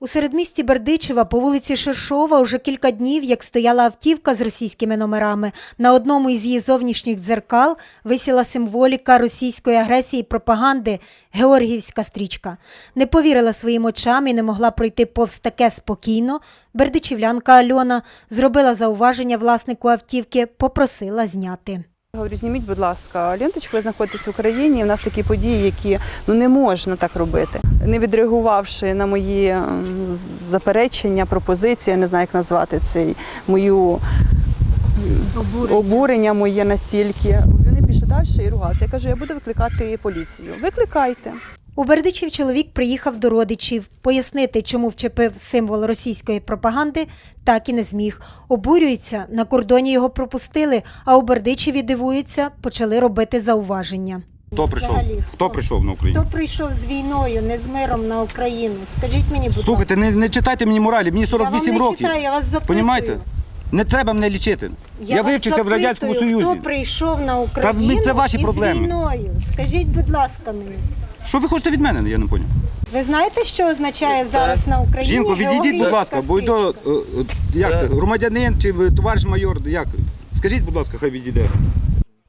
У середмісті Бердичева по вулиці Шершова уже кілька днів, як стояла автівка з російськими номерами. На одному із її зовнішніх дзеркал висіла символіка російської агресії і пропаганди Георгіївська стрічка. Не повірила своїм очам і не могла пройти повз таке спокійно. Бердичівлянка Альона зробила зауваження власнику автівки, попросила зняти. Говорю, зніміть, будь ласка, ленточку, ви знаходитесь в Україні. в нас такі події, які ну не можна так робити. Не відреагувавши на мої заперечення, пропозиції, я не знаю, як назвати цей мою м, обурення моє настільки. Вони пішли далі і ругатися. Я кажу, я буду викликати поліцію. Викликайте. У Бердичів чоловік приїхав до родичів. Пояснити, чому вчепив символ російської пропаганди, так і не зміг. Обурюється, на кордоні його пропустили, а у Бердичеві дивуються, почали робити зауваження. Хто прийшов? Взагалі, хто? хто? прийшов на Україну? Хто прийшов з війною, не з миром на Україну? Скажіть мені, будь ласка. Слухайте, не, не читайте мені моралі, мені 48 я вам не років. читаю, я вас запитую. Понімаєте? Не треба мене лічити. Я, вас вивчився в запитую, Радянському Союзі. Хто прийшов на Україну ми- це ваші із проблеми. війною? Скажіть, будь ласка, мені. Що ви хочете від мене? Я не поняв. Ви знаєте, що означає зараз на Україні? Жінко, відійдіть, будь ласка, бо до стрічка? як це, громадянин чи ви товариш майор, як? Скажіть, будь ласка, хай відійде.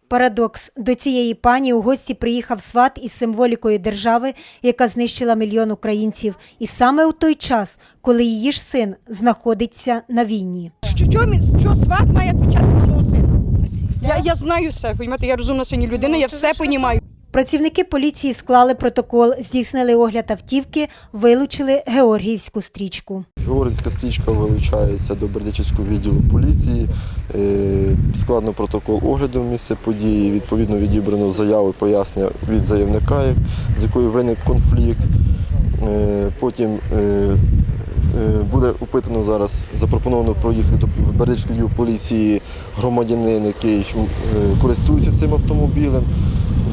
Парадокс. До цієї пані у гості приїхав сват із символікою держави, яка знищила мільйон українців. І саме у той час, коли її ж син знаходиться на війні. Що, що, мі- що сват має відповідати за мого сина? Я, я знаю все, розумієте, я розумна сьогодні людина, я все розумію. Працівники поліції склали протокол, здійснили огляд автівки, вилучили Георгіївську стрічку. Георгіївська стрічка вилучається до Бердичівського відділу поліції. Е, Складно протокол огляду місця події. Відповідно відібрано заяву пояснення від заявника, з якою виник конфлікт. Е, Потім е, буде опитано зараз, запропоновано проїхати до Бердичівського відділу поліції громадянин, який користується цим автомобілем.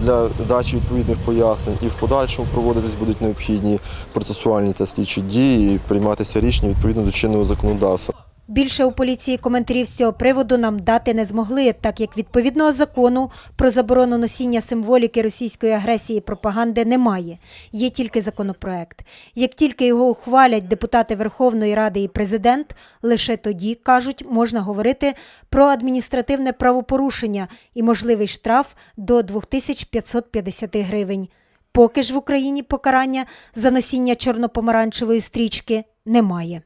Для дачі відповідних пояснень і в подальшому проводитись будуть необхідні процесуальні та слідчі дії, і прийматися рішення відповідно до чинного законодавства. Більше у поліції коментарів з цього приводу нам дати не змогли, так як відповідного закону про заборону носіння символіки російської агресії і пропаганди немає. Є тільки законопроект. Як тільки його ухвалять депутати Верховної Ради і президент, лише тоді, кажуть, можна говорити про адміністративне правопорушення і можливий штраф до 2550 гривень. Поки ж в Україні покарання за носіння чорно-помаранчевої стрічки немає.